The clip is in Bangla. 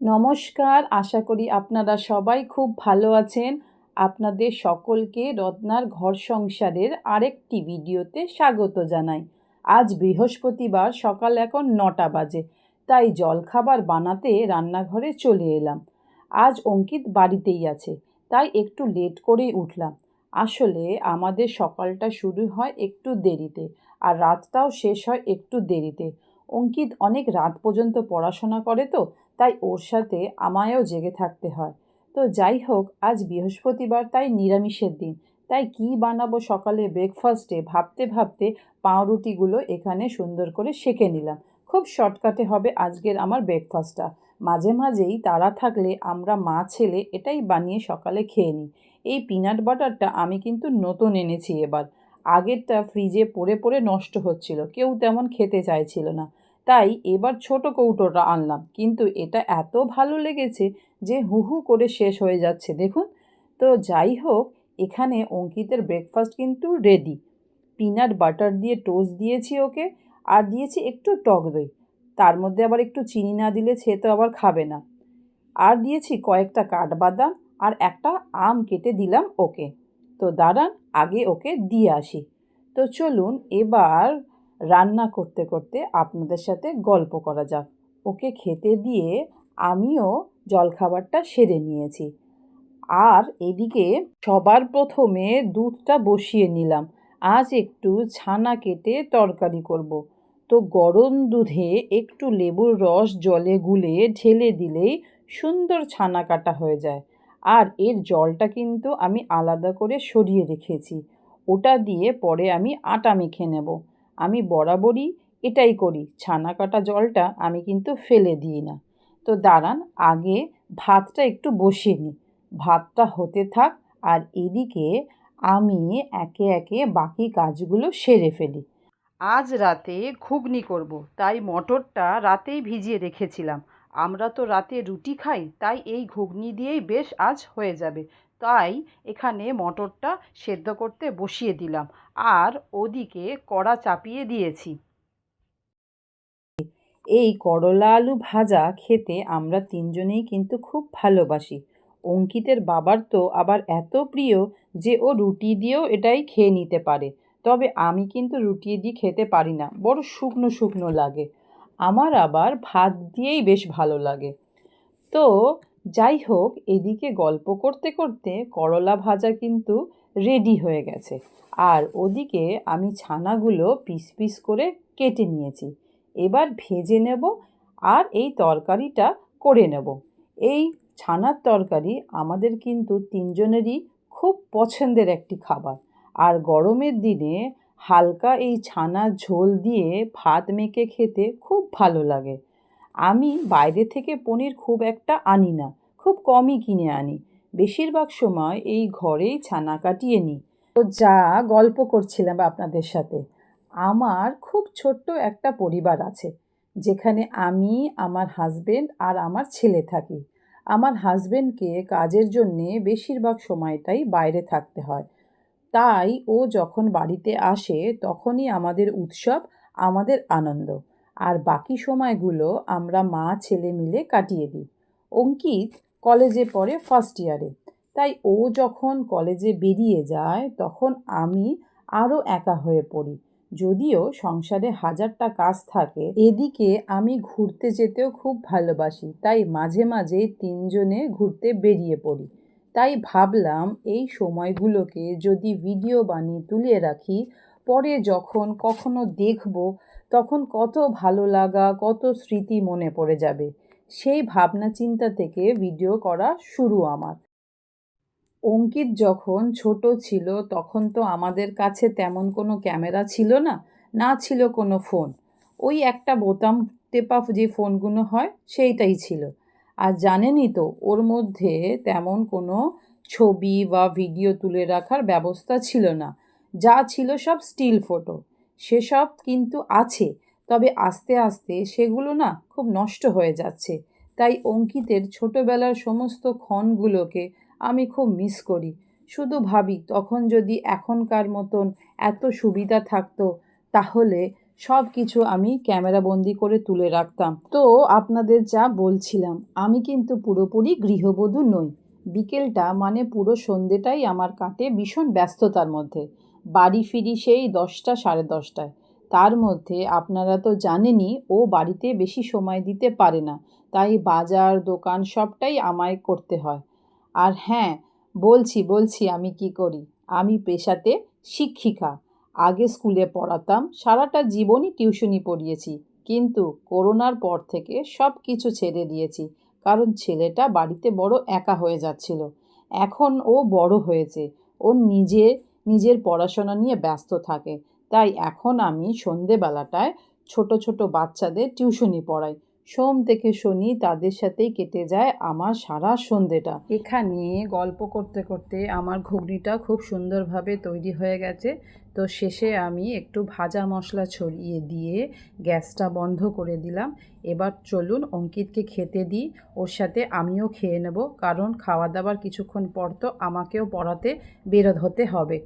নমস্কার, আশা করি আপনারা সবাই খুব ভালো আছেন। আপনাদের সকলকে রত্নার ঘর সংসারের আরেকটি ভিডিওতে স্বাগত জানাই। আজ বৃহস্পতিবার সকাল এখন নটা বাজে, তাই জলখাবার বানাতে রান্নাঘরে চলে এলাম। আজ অঙ্কিত বাড়িতেই আছে, তাই একটু লেট করেই উঠলাম। আসলে আমাদের সকালটা শুরু হয় একটু দেরিতে, আর রাতটাও শেষ হয় একটু দেরিতে। অঙ্কিত অনেক রাত পর্যন্ত পড়াশোনা করে তো তাই ওর সাথে আমায়ও জেগে থাকতে হয়। তো যাই হোক, আজ বৃহস্পতিবার, তাই নিরামিষের দিন। তাই কি বানাবো সকালে ব্রেকফাস্টে ভাবতে ভাবতে পাউরুটিগুলো এখানে সুন্দর করে সেঁকে নিলাম। খুব শর্টকাটে হবে আজকের আমার ব্রেকফাস্টটা মাঝে মাঝেই তারা থাকলে আমরা মা ছেলে এটাই বানিয়ে সকালে খেয়ে নিই। এই পিনাট বাটারটা আমি কিন্তু নতুন এনেছি এবার। আগেরটা ফ্রিজে পড়ে পড়ে নষ্ট হচ্ছিল। কেউ তেমন খেতে চাইছিল না। তাই এবার ছোট কৌটোটা আনলাম। কিন্তু এটা এত ভালো লেগেছে যে হু হু করে শেষ হয়ে যাচ্ছে। দেখুন। তো যাই হোক, এখানে অঙ্কিতের ব্রেকফাস্ট কিন্তু রেডি পিনাট বাটার দিয়ে টোস্ট দিয়েছি ওকে, আর দিয়েছি একটু টক দই। তার মধ্যে আবার একটু চিনি না দিলে সে তো আবার খাবে না। আর দিয়েছি কয়েকটা কাঠবাদাম আর একটা আম কেটে দিলাম ওকে। তো দাঁড়ান, আগে ওকে দিয়ে আসি। তো চলুন, এবার রান্না করতে করতে আপনাদের সাথে গল্প করা যাক। ওকে খেতে দিয়ে আমিও জলখাবারটা সেরে নিয়েছি। আর এদিকে সবার প্রথমে দুধটা বসিয়ে নিলাম। আজ একটু ছানা কেটে তরকারি করব। তো গরম দুধে একটু লেবুর রস জলে গুলে ঢেলে দিলেই সুন্দর ছানা কাটা হয়ে যায়। আর এর জলটা কিন্তু আমি আলাদা করে সরিয়ে রেখেছি। ওটা দিয়ে পরে আমি আটা মেখে নেব। আমি বরাবরই এটাই করি। ছানা কাটা জলটা আমি কিন্তু ফেলে দিই না। তো দাঁড়ান, আগে ভাতটা একটু বসিয়ে নিই। ভাতটা হতে থাক আর এদিকে আমি একে একে বাকি কাজগুলো সেরে ফেলি। আজ রাতে ঘুগনি করব, তাই মটরটা রাতেই ভিজিয়ে রেখেছিলাম। আমরা তো রাতে রুটি খাই, তাই এই ঘুগনি দিয়েই বেশ আজ হয়ে যাবে। তাই এখানে মটরটা সেদ্ধ করতে বসিয়ে দিলাম, আর ওদিকে কড়া চাপিয়ে দিয়েছি। এই করলা আলু ভাজা খেতে আমরা তিনজনেই কিন্তু খুব ভালোবাসি। অঙ্কিতের বাবার তো আবার এত প্রিয় যে ও রুটি দিয়েও এটাই খেয়ে নিতে পারে। তবে আমি কিন্তু রুটি দিয়ে খেতে পারি না, বড় শুকনো শুকনো লাগে। আমার আবার ভাত দিয়েই বেশ ভালো লাগে। তো যাই হোক, এদিকে গল্প করতে করতে করলা ভাজা কিন্তু রেডি হয়ে গেছে। আর ওদিকে আমি ছানাগুলো পিস পিস করে কেটে নিয়েছি। এবার ভেজে নেব আর এই তরকারিটা করে নেব। এই ছানার তরকারি আমাদের কিন্তু তিনজনেরই খুব পছন্দের একটি খাবার। আর গরমের দিনে হালকা এই ছানার ঝোল দিয়ে ভাত মেখে খেতে খুব ভালো লাগে। আমি বাইরে থেকে পনির খুব একটা আনি না, খুব কমই কিনে আনি। বেশিরভাগ সময় এই ঘরেই ছানা কাটিয়ে নিই। তো যা গল্প করছিলাম আপনাদের সাথে, আমার খুব ছোট্ট একটা পরিবার আছে, যেখানে আমি, আমার হাজবেন্ড আর আমার ছেলে থাকি। আমার হাজবেন্ডকে কাজের জন্যে বেশিরভাগ সময়টাই বাইরে থাকতে হয়। তাই ও যখন বাড়িতে আসে, তখনই আমাদের উৎসব, আমাদের আনন্দ। আর বাকি সময়গুলো আমরা মা, ছেলে মিলে কাটিয়ে দিই। অঙ্কিত কলেজে পড়ে ফার্স্ট ইয়ারে তাই ও যখন কলেজে বেরিয়ে যায়, তখন আমি আরও একা হয়ে পড়ি। যদিও সংসারে হাজারটা কাজ থাকে, এদিকে আমি ঘুরতে যেতেও খুব ভালোবাসি। তাই মাঝে মাঝে তিনজনে ঘুরতে বেরিয়ে পড়ি। তাই ভাবলাম এই সময়গুলোকে যদি ভিডিও বানিয়ে তুলে রাখি, পরে যখন কখনো দেখব, তখন কত ভালো লাগা, কত স্মৃতি মনে পড়ে যাবে। সেই ভাবনা চিন্তা থেকে ভিডিও করা শুরু আমার। অঙ্কিত যখন ছোট ছিল, তখন তো আমাদের কাছে তেমন কোনো ক্যামেরা ছিল না না ছিল কোনো ফোন। ওই একটা বোতাম টেপা যে ফোনগুলো হয়, সেইটাই ছিল। আর জানেনই তো, ওর মধ্যে তেমন কোনো ছবি বা ভিডিও তুলে রাখার ব্যবস্থা ছিল না। যা ছিল সব স্টিল ফটো সেসব কিন্তু আছে, তবে আস্তে আস্তে সেগুলো না খুব নষ্ট হয়ে যাচ্ছে। তাই অঙ্কিতের ছোটোবেলার সমস্ত ক্ষণগুলোকে আমি খুব মিস করি। শুধু ভাবি, তখন যদি এখনকার মতন এত সুবিধা থাকতো, তাহলে সব কিছু আমি ক্যামেরা বন্দি করে তুলে রাখতাম। তো আপনাদের যা বলছিলাম, আমি কিন্তু পুরোপুরি গৃহবধূ নই। বিকেলটা মানে পুরো সন্ধেটাই আমার কাটে ভীষণ ব্যস্ততার মধ্যে। বাড়ি ফিরি সেই দশটা সাড়ে দশটায়। তার মধ্যে আপনারা তো জানেনই, ও বাড়িতে বেশি সময় দিতে পারে না। তাই বাজার, দোকান সবটাই আমায় করতে হয়। আর হ্যাঁ বলছি বলছি আমি কি করি? আমি পেশাতে শিক্ষিকা। আগে স্কুলে পড়াতাম, সারাটা জীবনই টিউশনি পড়িয়েছি। কিন্তু করোনার পর থেকে সব কিছু ছেড়ে দিয়েছি, কারণ ছেলেটা বাড়িতে বড় একা হয়ে যাচ্ছিল। এখন ও বড় হয়েছে, ও নিজে, নিজের পড়াশোনা নিয়ে ব্যস্ত থাকে। তাই এখন আমি সন্ধেবেলাটায় ছোট ছোট বাচ্চাদের টিউশনি পড়াই। সোম থেকে শনি তাদের সাথেই কেটে যায় আমার সারা সন্ধেটা। এখানে গল্প করতে করতে আমার ঘুগনিটা খুব সুন্দরভাবে তৈরি হয়ে গেছে। তো শেষে আমি একটু ভাজা মশলা ছড়িয়ে দিয়ে গ্যাসটা বন্ধ করে দিলাম। এবার চলুন অঙ্কিতকে খেতে দিই। ওর সাথে আমিও খেয়ে নেব, কারণ খাওয়া দাওয়ার কিছুক্ষণ পর তো আমাকেও পড়াতে বেরোতে হতে হবে।